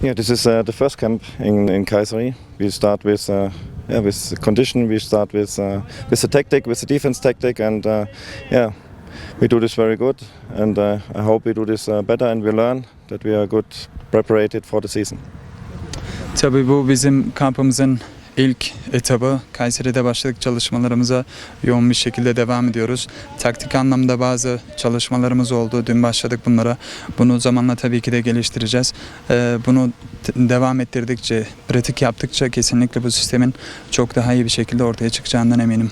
Yeah, this is uh, the first camp in, in Kayseri. We start with uh, yeah with condition. We start with uh, with the tactic, with the defense tactic, and uh, yeah, we do this very good. And uh, I hope we do this uh, better, and we learn that we are good prepared for the season. Tabii bu bizim kampımızın ilk etabı. Kayseri'de başladık çalışmalarımıza yoğun bir şekilde devam ediyoruz. Taktik anlamda bazı çalışmalarımız oldu. Dün başladık bunlara. Bunu zamanla tabii ki de geliştireceğiz. Ee, bunu devam ettirdikçe, pratik yaptıkça kesinlikle bu sistemin çok daha iyi bir şekilde ortaya çıkacağından eminim.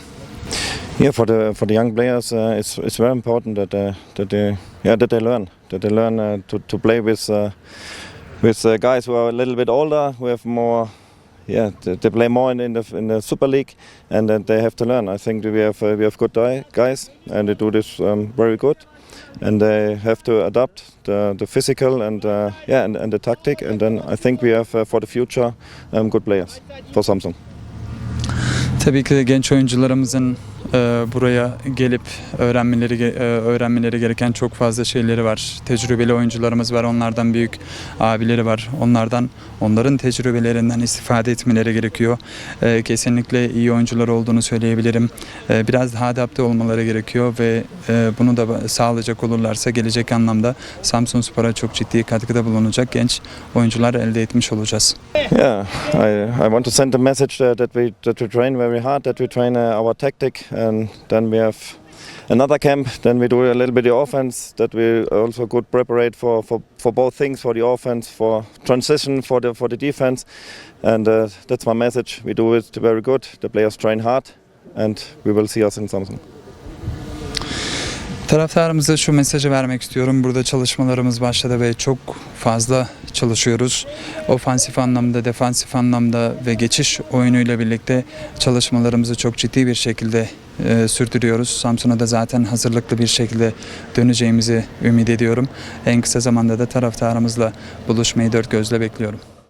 Yeah, for the for the young players, uh, it's it's very important that uh, that they yeah that they learn that they learn uh, to to play with uh, with uh, guys who are a little bit older, who have more. Yeah, they, play more in, the in the Super League, and then they have to learn. I think we have uh, we have good guy- guys, and they do this um, very good, and they have to adapt the the physical and uh, yeah and, and the tactic, and then I think we have uh, for the future um, good players for Samsung. Tabii ki genç oyuncularımızın buraya gelip öğrenmeleri e, öğrenmeleri gereken çok fazla şeyleri var. Tecrübeli oyuncularımız var. Onlardan büyük abileri var. Onlardan onların tecrübelerinden istifade etmeleri gerekiyor. E, kesinlikle iyi oyuncular olduğunu söyleyebilirim. E, biraz daha adapte olmaları gerekiyor ve e, bunu da sağlayacak olurlarsa gelecek anlamda Samsun Spor'a çok ciddi katkıda bulunacak genç oyuncular elde etmiş olacağız. Yeah, I, I want to send a message that we that we train very hard, that we train uh, our tactic, and then we have another camp. Then we do a little bit the offense. That we also good preparate for, for, for both things, for the offense, for transition, for the for the defense, and uh, that's my message. We do it very good. The players train hard, and we will see us in Samsung. Taraftarımıza şu mesajı vermek istiyorum. Burada çalışmalarımız başladı ve çok fazla çalışıyoruz. Ofansif anlamda, defansif anlamda ve geçiş oyunuyla birlikte çalışmalarımızı çok ciddi bir şekilde e, sürdürüyoruz. Samsun'a da zaten hazırlıklı bir şekilde döneceğimizi ümit ediyorum. En kısa zamanda da taraftarımızla buluşmayı dört gözle bekliyorum.